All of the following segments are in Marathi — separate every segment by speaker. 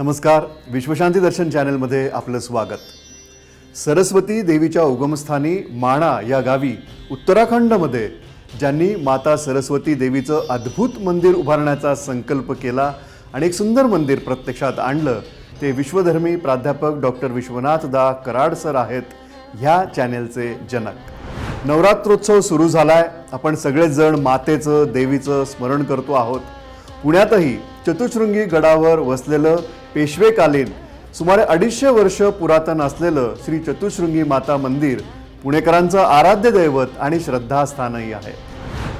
Speaker 1: नमस्कार. विश्वशांती दर्शन चॅनलमध्ये आपलं स्वागत. सरस्वती देवीच्या उगमस्थानी माणा या गावी उत्तराखंडमध्ये ज्यांनी माता सरस्वती देवीचं अद्भुत मंदिर उभारण्याचा संकल्प केला आणि एक सुंदर मंदिर प्रत्यक्षात आणलं ते विश्वधर्मी प्राध्यापक डॉक्टर विश्वनाथ दा कराड सर आहेत ह्या चॅनेलचे जनक. नवरात्रोत्सव सुरू झालाय. आपण सगळेजण मातेचं देवीचं स्मरण करतो आहोत. पुण्यातही चतुशृंगी गडावर वसलेलं पेशवेकालीन सुमारे अडीचशे वर्ष पुरातन असलेलं श्री चतुशृंगी माता मंदिर पुणेकरांचं आराध्य दैवत आणि श्रद्धास्थानही आहे.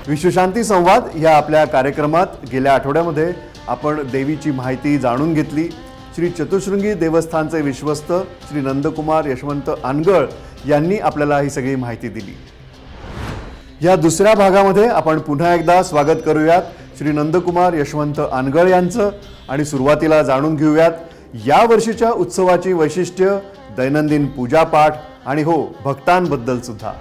Speaker 1: विश्वशांती संवाद या आपल्या कार्यक्रमात गेल्या आठवड्यामध्ये आपण देवीची माहिती जाणून घेतली. श्री चतुशृंगी देवस्थानचे विश्वस्त श्री नंदकुमार यशवंत आनगळ यांनी आपल्याला ही सगळी माहिती दिली. या दुसऱ्या भागामध्ये आपण पुन्हा एकदा स्वागत करूयात. श्री नंदकुमार यशवंत अनगळ यांचं आणि सुरुवातीला जाणून घेऊयात या वर्षीच्या उत्सवाची वैशिष्ट्य दैनंदिन पूजापाठ आणि हो भक्तांबद्दल सुद्धा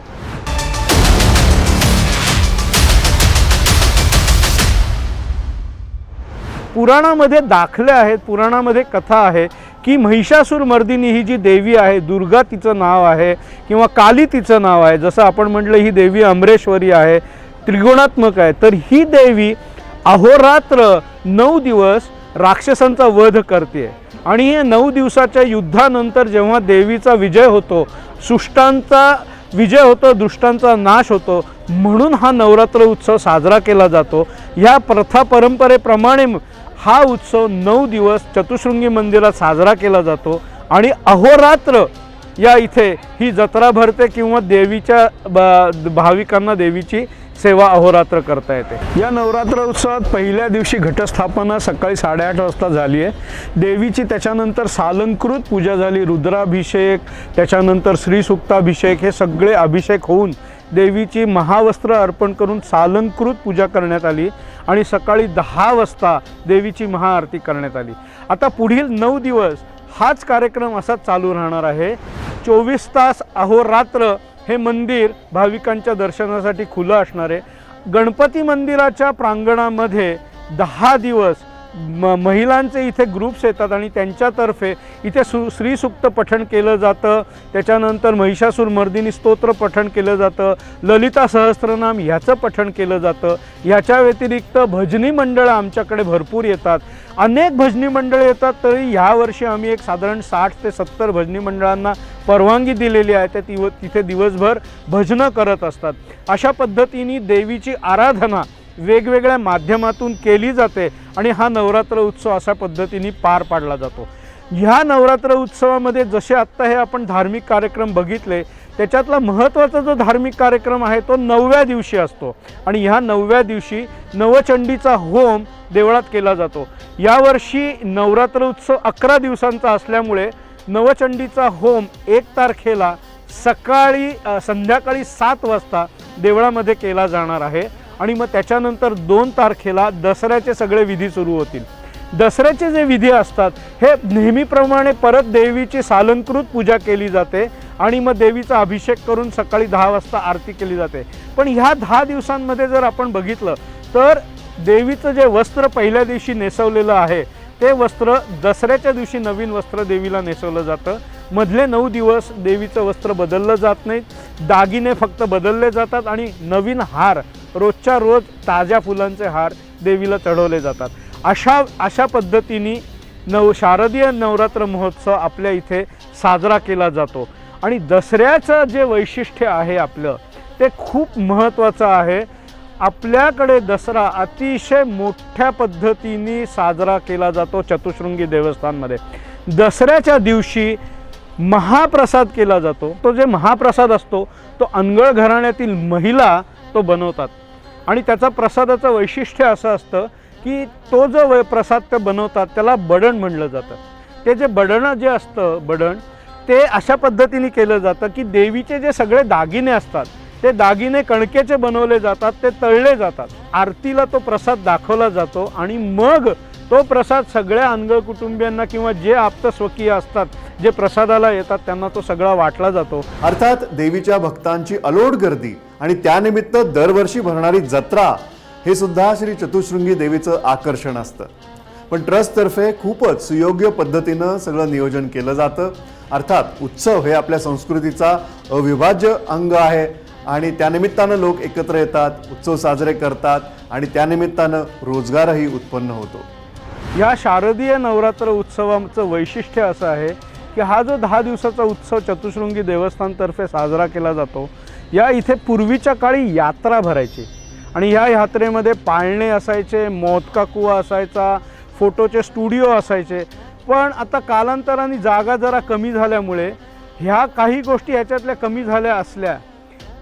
Speaker 2: पुराणामध्ये दाखले आहेत पुराणामध्ये कथा आहे की महिषासूर मर्दिनी ही जी देवी आहे दुर्गा तिचं नाव आहे किंवा काली तिचं नाव आहे जसं आपण म्हटलं ही देवी अमरेश्वरी आहे त्रिगुणात्मक आहे तर ही देवी अहोरात्र नऊ दिवस राक्षसांचा वध करते. आणि हे नऊ दिवसाच्या युद्धानंतर जेव्हा देवीचा विजय होतो सुष्टांचा विजय होतो दुष्टांचा नाश होतो म्हणून हा नवरात्र उत्सव साजरा केला जातो. ह्या प्रथा परंपरेप्रमाणे हा उत्सव नऊ दिवस चतुशृंगी मंदिरात साजरा केला जातो. आणि अहोरात्र या इथे ही जत्रा भरते किंवा देवीच्या भाविकांना देवीची सेवा अहोरात्र करता येते. या नवरात्र उत्सवात पहिल्या दिवशी घटस्थापना सकाळी साडेआठ वाजता झाली आहे. देवीची त्याच्यानंतर सालंकृत पूजा झाली रुद्राभिषेक त्याच्यानंतर श्रीसुक्ताभिषेक हे सगळे अभिषेक होऊन देवीची महावस्त्र अर्पण करून सालंकृत पूजा करण्यात आली आणि सकाळी दहा वाजता देवीची महाआरती करण्यात आली. आता पुढील नऊ दिवस हाच कार्यक्रम असाच चालू राहणार आहे. चोवीस तास अहोरात्र हे मंदिर भाविकांच्या दर्शनासाठी खुलं असणार आहे. गणपती मंदिराच्या प्रांगणामध्ये दहा दिवस म महिलांचे इथे ग्रुप्स येतात आणि त्यांच्यातर्फे इथे सु श्रीसुक्त पठण केलं जातं. त्याच्यानंतर महिषासूर मर्दिनी स्तोत्र पठण केलं जातं. ललिता सहस्त्रनाम ह्याचं पठण केलं जातं. ह्याच्या व्यतिरिक्त भजनी मंडळं आमच्याकडे भरपूर येतात. अनेक भजनी मंडळं येतात तरी ह्यावर्षी आम्ही एक साधारण साठ ते सत्तर भजनी मंडळांना परवानगी दिलेली आहे. त्या तिव तिथे दिवसभर भजनं करत असतात. अशा पद्धतीने देवीची आराधना वेगवेगळ्या माध्यमातून केली जाते आणि हा नवरात्र उत्सव अशा पद्धतीने पार पाडला जातो. ह्या नवरात्र उत्सवामध्ये जसे आत्ता हे आपण धार्मिक कार्यक्रम बघितले त्याच्यातला महत्त्वाचा जो धार्मिक कार्यक्रम आहे तो नवव्या दिवशी असतो. आणि ह्या नवव्या दिवशी नवचंडीचा होम देवळात केला जातो. यावर्षी नवरात्र उत्सव अकरा दिवसांचा असल्यामुळे नवचंडीचा होम एक तारखेला सकाळी संध्याकाळी सात वाजता देवळामध्ये केला जाणार आहे. आणि मग त्याच्यानंतर दोन तारखेला दसऱ्याचे सगळे विधी सुरू होतील. दसऱ्याचे जे विधी असतात हे नेहमीप्रमाणे परत देवीची सालंकृत पूजा केली जाते आणि मग देवीचा अभिषेक करून सकाळी दहा वाजता आरती केली जाते. पण ह्या दहा दिवसांमध्ये जर आपण बघितलं तर देवीचं जे वस्त्र पहिल्या दिवशी नेसवलेलं आहे ते वस्त्र दसऱ्याच्या दिवशी नवीन वस्त्र देवीला नेसवलं जातं. मधले नऊ दिवस देवीचं वस्त्र बदललं जात नाही दागिने फक्त बदलले जातात आणि नवीन हार रोजच्या रोज ताज्या फुलांचे हार देवीला चढवले जातात. अशा अशा पद्धतीने नव शारदीय नवरात्र महोत्सव आपल्या इथे साजरा केला जातो. आणि दसऱ्याचं जे वैशिष्ट्य आहे आपलं ते खूप महत्त्वाचं आहे. आपल्याकडे दसरा अतिशय मोठ्या पद्धतीने साजरा केला जातो चतुशृंगी देवस्थानमध्ये. दसऱ्याच्या दिवशी महाप्रसाद केला जातो. तो जे महाप्रसाद असतो तो अनगळ घराण्यातील महिला तो बनवतात. आणि त्याचा प्रसादाचं वैशिष्ट्य असं असतं की तो जो वै प्रसाद ते बनवतात त्याला बडण म्हणलं जातं. ते जे बडणं जे असतं बडण ते अशा पद्धतीने केलं जातं की देवीचे जे सगळे दागिने असतात ते दागिने कणकेचे बनवले जातात ते तळले जातात. आरतीला तो प्रसाद दाखवला जातो आणि मग तो प्रसाद सगळ्या अनगळ कुटुंबियांना किंवा जे आप्त स्वकीय असतात जे प्रसादाला येतात त्यांना तो सगळा वाटला जातो.
Speaker 1: अर्थात देवीच्या भक्तांची अलोट गर्दी आणि त्यानिमित्त दरवर्षी भरणारी जत्रा हे सुद्धा श्री चतुशृंगी देवीचं आकर्षण असतं. पण ट्रस्टतर्फे खूपच सुयोग्य पद्धतीनं सगळं नियोजन केलं जातं. अर्थात उत्सव हे आपल्या संस्कृतीचा अविभाज्य अंग आहे आणि त्यानिमित्तानं लोक एकत्र येतात उत्सव साजरे करतात आणि त्यानिमित्तानं रोजगारही उत्पन्न होतो.
Speaker 2: या शारदीय नवरात्र उत्सवाचं वैशिष्ट्य असं आहे की हा जो दहा दिवसाचा उत्सव चतुशृंगी देवस्थानतर्फे साजरा केला जातो या इथे पूर्वीच्या काळी यात्रा भरायची. आणि ह्या यात्रेमध्ये पाळणे असायचे मोदका कुवा असायचा फोटोचे स्टुडिओ असायचे. पण आता कालांतराने जागा जरा कमी झाल्यामुळे ह्या काही गोष्टी ह्याच्यातल्या कमी झाल्या असल्या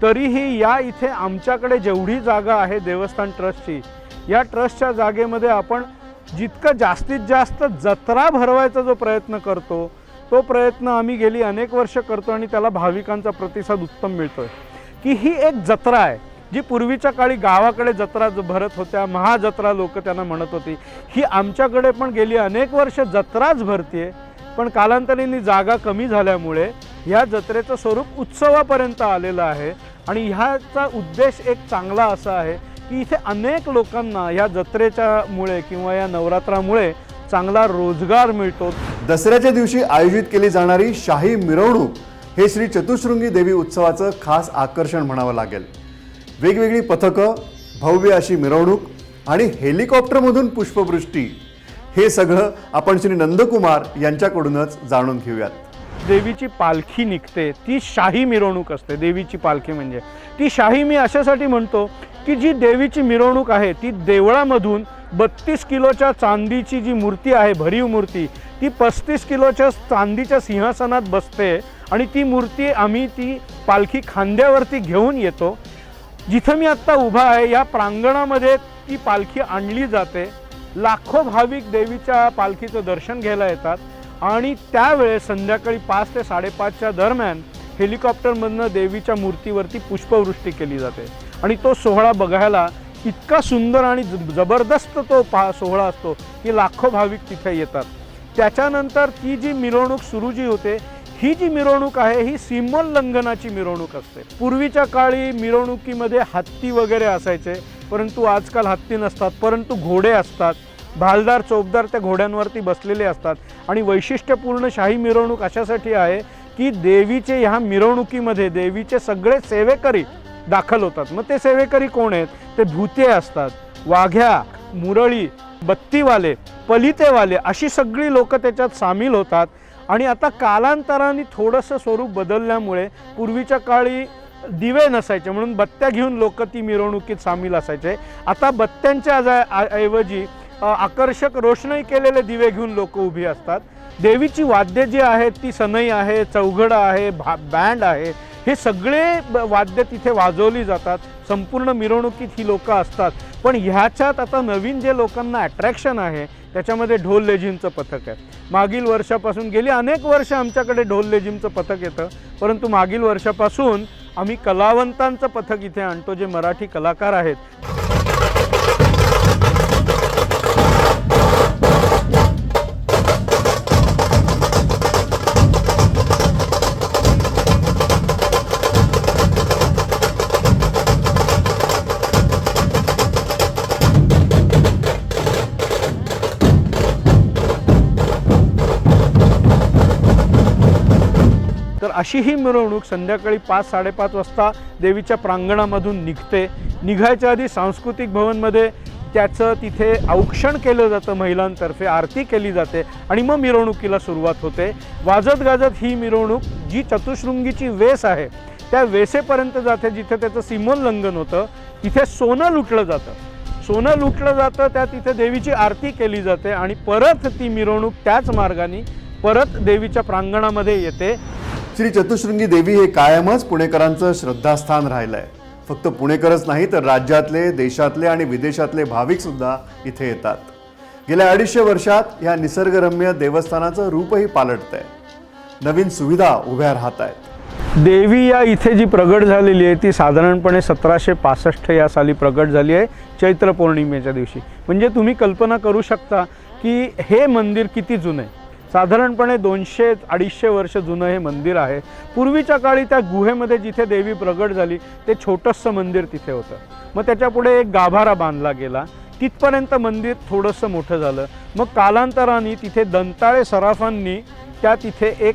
Speaker 2: तरीही या इथे आमच्याकडे जेवढी जागा आहे देवस्थान ट्रस्टची या ट्रस्टच्या जागेमध्ये आपण जितकं जास्तीत जास्त जत्रा भरवायचा जो प्रयत्न करतो तो प्रयत्न आम्ही गेली अनेक वर्ष करतो आणि त्याला भाविकांचा प्रतिसाद उत्तम मिळतो आहे की ही एक जत्रा आहे जी पूर्वीच्या काळी गावाकडे जत्रा भरत होत्या महाजत्रा लोक त्यांना म्हणत होती. ही आमच्याकडे पण गेली अनेक वर्ष जत्राच भरते पण कालांतरीने जागा कमी झाल्यामुळे ह्या जत्रेचं स्वरूप उत्सवापर्यंत आलेलं आहे आणि ह्याचा उद्देश एक चांगला असा आहे की इथे अनेक लोकांना ह्या जत्रेच्या मुळे किंवा या नवरात्रामुळे चांगला रोजगार मिळतो.
Speaker 1: दसऱ्याच्या दिवशी आयोजित केली जाणारी शाही मिरवणूक हे श्री चतुशृंगी देवी उत्सवाचं खास आकर्षण म्हणावं लागेल. वेगवेगळी पथकं भव्य अशी मिरवणूक आणि हेलिकॉप्टरमधून पुष्पवृष्टी हे सगळं आपण श्री नंदकुमार यांच्याकडूनच जाणून घेऊयात.
Speaker 2: देवीची पालखी निघते ती शाही मिरवणूक असते देवीची पालखी म्हणजे. ती शाही मी अशासाठी म्हणतो की जी देवीची मिरवणूक आहे ती देवळामधून बत्तीस किलोच्या चांदीची जी मूर्ती आहे भरीव मूर्ती ती पस्तीस किलोच्या चांदीच्या सिंहासनात बसते आणि ती मूर्ती आम्ही ती पालखी खांद्यावरती घेऊन येतो. जिथं मी आत्ता उभा आहे या प्रांगणामध्ये ती पालखी आणली जाते. लाखो भाविक देवीच्या पालखीचं दर्शन घ्यायला येतात आणि त्यावेळेस संध्याकाळी पाच ते साडेपाचच्या दरम्यान हेलिकॉप्टरमधनं देवीच्या मूर्तीवरती पुष्पवृष्टी केली जाते. आणि तो सोहळा बघायला इतका सुंदर आणि ज- जबरदस्त तो पा सोहळा असतो की लाखो भाविक तिथे येतात. त्याच्यानंतर ती जी मिरवणूक सुरू जी होते ही जी मिरवणूक आहे ही सीमोल्लंघनाची मिरवणूक असते. पूर्वीच्या काळी मिरवणुकीमध्ये हत्ती वगैरे असायचे परंतु आजकाल हत्ती नसतात परंतु घोडे असतात. भालदार चोपदार त्या घोड्यांवरती बसलेले असतात. आणि वैशिष्ट्यपूर्ण शाही मिरवणूक अशासाठी आहे की देवीचे ह्या मिरवणुकीमध्ये देवीचे सगळे सेवेकरी दाखल होतात. मग ते सेवेकरी कोण आहेत? ते भूते असतात. वाघ्या मुरळी बत्तीवाले पलितेवाले अशी सगळी लोक त्याच्यात सामील होतात. आणि आता कालांतराने थोडंसं स्वरूप बदलल्यामुळे पूर्वीच्या काळी दिवे नसायचे. म्हणून बत्त्या घेऊन लोक ती मिरवणुकीत सामील असायचे. आता बत्त्यांच्या ऐवजी आकर्षक रोषणाई केलेले दिवे घेऊन लोक उभी असतात. देवीची वाद्य जी आहेत ती सनई आहे चौघडा आहे भा बँड आहे. हे सगळे वाद्य तिथे वाजवली जातात. संपूर्ण मिरवणुकीत ही लोकं असतात. पण ह्याच्यात आता नवीन जे लोकांना अट्रॅक्शन आहे त्याच्यामध्ये ढोल लेझिमचं पथक आहे. मागील वर्षापासून गेली अनेक वर्ष आमच्याकडे ढोल लेझिमचं पथक येतं. परंतु मागील वर्षापासून आम्ही कलावंतांचं पथक इथे आणतो जे मराठी कलाकार आहेत. तर अशी ही मिरवणूक संध्याकाळी पाच साडेपाच वाजता देवीच्या प्रांगणामधून निघते. निघायच्या आधी सांस्कृतिक भवनमध्ये त्याचं तिथे औक्षण केलं जातं महिलांतर्फे आरती केली जाते आणि मग मिरवणुकीला सुरुवात होते. वाजत गाजत ही मिरवणूक जी चतुशृंगीची वेस आहे त्या वेसेपर्यंत जाते जिथे त्याचं सीमोल्लंघन होतं. तिथे सोनं लुटलं जातं. सोनं लुटलं जातं त्या तिथे देवीची आरती केली जाते आणि परत ती मिरवणूक त्याच मार्गाने परत देवीच्या प्रांगणामध्ये येते.
Speaker 1: श्री चतुशृंगी देवी हे कायमच पुणेकरांचं श्रद्धास्थान राहिलं आहे फक्त पुणेकरच नाही तर राज्यातले देशातले आणि विदेशातले भाविक सुद्धा इथे येतात. गेल्या अडीचशे वर्षात या निसर्गरम्य देवस्थानाचं रूपही पालटत आहे नवीन सुविधा उभ्या राहत आहेत
Speaker 2: देवी या इथे जी प्रगट झालेली आहे ती साधारणपणे सतराशे पासष्ट या साली प्रगट झाली आहे चैत्र पौर्णिमेच्या दिवशी. म्हणजे तुम्ही कल्पना करू शकता की हे मंदिर किती जुनं आहे. साधारणपणे दोनशे अडीचशे वर्ष जुनं हे मंदिर आहे. पूर्वीच्या काळी त्या गुहेमध्ये जिथे देवी प्रगट झाली ते छोटंसं मंदिर तिथे होतं. मग त्याच्यापुढे एक गाभारा बांधला गेला. तिथपर्यंत मंदिर थोडंसं मोठं झालं. मग कालांतराने तिथे दंताळे सराफांनी त्या तिथे एक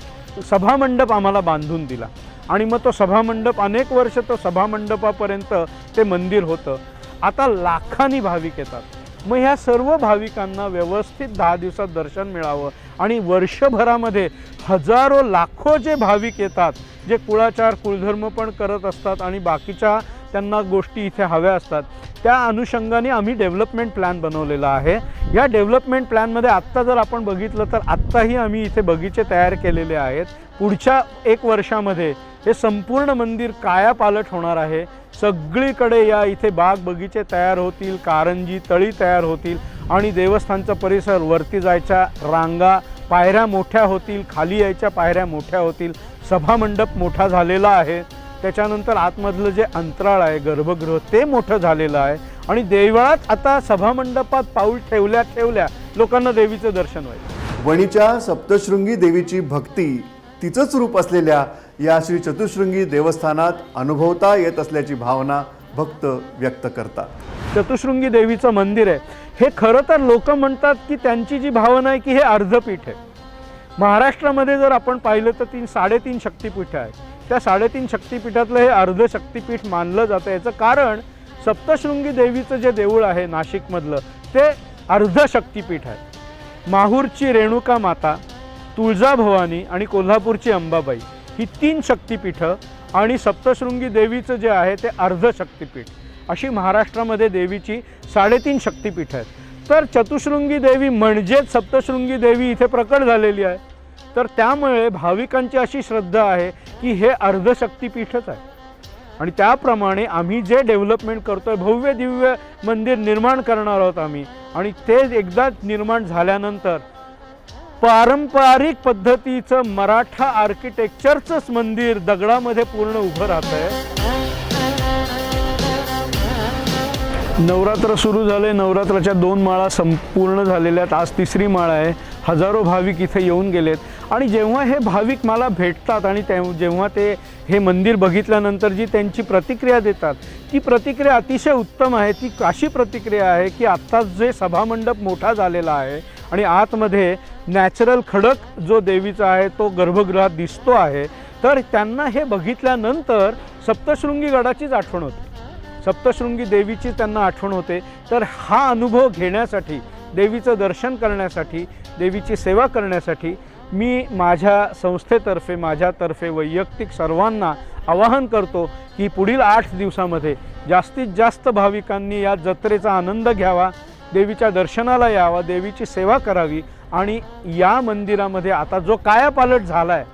Speaker 2: सभामंडप आम्हाला बांधून दिला. आणि मग तो सभामंडप अनेक वर्ष तो सभामंडपापर्यंत ते मंदिर होतं. आता लाखांनी भाविक येतात. मग ह्या सर्व भाविकांना व्यवस्थित दहा दिवसात दर्शन मिळावं. आणि वर्षभरामध्ये हजारो लाखो जे भाविक येतात जे कुळाचार कुलधर्म पण करत असतात आणि बाकीच्या त्यांना गोष्टी इथे हव्या असतात. त्या अनुषंगाने आम्ही डेव्हलपमेंट प्लॅन बनवलेला आहे. या डेव्हलपमेंट प्लॅनमध्ये आत्ता जर आपण बघितलं तर आत्ताही आम्ही इथे बगीचे तयार केलेले आहेत. पुढच्या एक वर्षामध्ये हे संपूर्ण मंदिर कायापालट होणार आहे. सगळीकडे या इथे बाग बगीचे तयार होतील कारंजी तळी तयार होतील आणि देवस्थानचा परिसर वरती जायच्या रांगा पायऱ्या मोठ्या होतील खाली यायच्या पायऱ्या मोठ्या होतील. सभामंडप मोठा झालेला आहे. त्याच्यानंतर आतमधलं जे अंतराळ आहे गर्भगृह ते मोठं झालेलं आहे. आणि देवळात आता सभामंडपात पाऊल ठेवल्या ठेवल्या लोकांना देवीचं दर्शन व्हायचं.
Speaker 1: वणीच्या सप्तशृंगी देवीची भक्ती तिचंच रूप असलेल्या या श्री चतुशृंगी देवस्थानात अनुभवता येत असल्याची भावना भक्त व्यक्त करतात.
Speaker 2: चतुशृंगी देवीचं मंदिर आहे. हे खरं तर लोक म्हणतात की त्यांची जी भावना आहे की हे अर्धपीठ आहे. महाराष्ट्रामध्ये जर आपण पाहिलं तर तीन साडेतीन शक्तिपीठं आहेत. त्या साडेतीन शक्तिपीठातलं हे अर्ध शक्तिपीठ मानलं जातं. याचं कारण सप्तशृंगी देवीचं जे देऊळ आहे नाशिकमधलं ते अर्ध शक्तिपीठ आहे. माहूरची रेणुका माता तुळजाभवानी आणि कोल्हापूरची अंबाबाई ही तीन शक्तिपीठं आणि सप्तशृंगी देवीचं जे आहे ते अर्ध शक्तिपीठ. अशी महाराष्ट्रामध्ये देवीची साडेतीन शक्तिपीठ आहेत. तर चतुशृंगी देवी म्हणजेच सप्तशृंगी देवी इथे प्रकट झालेली आहे. तर त्यामुळे भाविकांची अशी श्रद्धा आहे की हे अर्धशक्तीपीठच आहे. आणि त्याप्रमाणे आम्ही जे डेव्हलपमेंट करतो आहे भव्य दिव्य मंदिर निर्माण करणार आहोत आम्ही आणि ते एकदा निर्माण झाल्यानंतर पारंपरिक पद्धतीचं मराठा आर्किटेक्चरचंच मंदिर दगडामध्ये पूर्ण उभं राहत आहे नवरात्र सुरू झाले नवरात्राच्या दोन माळा संपूर्ण झालेल्या आहेत. आज तिसरी माळा आहे. हजारो भाविक इथे येऊन गेलेत. आणि जेव्हा हे भाविक मला भेटतात आणि ते जेव्हा ते हे मंदिर बघितल्यानंतर जी त्यांची प्रतिक्रिया देतात ती प्रतिक्रिया अतिशय उत्तम आहे. ती अशी प्रतिक्रिया आहे की आत्ताच जे सभामंडप मोठा झालेला आहे आणि आतमध्ये नॅचरल खडक जो देवीचा आहे तो गर्भगृहात दिसतो आहे तर त्यांना हे बघितल्यानंतर सप्तशृंगी गडाचीच आठवण होते. सप्तशृंगी देवीची त्यांना आठवण होते. तर हा अनुभव घेण्यासाठी देवीचं दर्शन करण्यासाठी देवीची सेवा करण्यासाठी मी माझ्या संस्थेतर्फे माझ्यातर्फे वैयक्तिक सर्वांना आवाहन करतो की पुढील आठ दिवसामध्ये जास्तीत जास्त भाविकांनी या जत्रेचा आनंद घ्यावा देवीच्या दर्शनाला यावा देवीची सेवा करावी आणि या मंदिरामध्ये आता जो कायापालट झाला आहे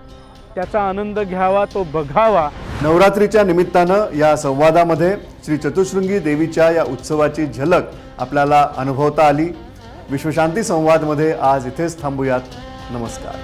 Speaker 2: त्याचा आनंद घ्यावा तो बघावा.
Speaker 1: नवरात्रीच्या निमित्तानं या संवादामध्ये श्री चतुशृंगी देवीच्या या उत्सवाची झलक आपल्याला अनुभवता आली. विश्वशांती संवादमध्ये आज इथेच थांबूयात. नमस्कार.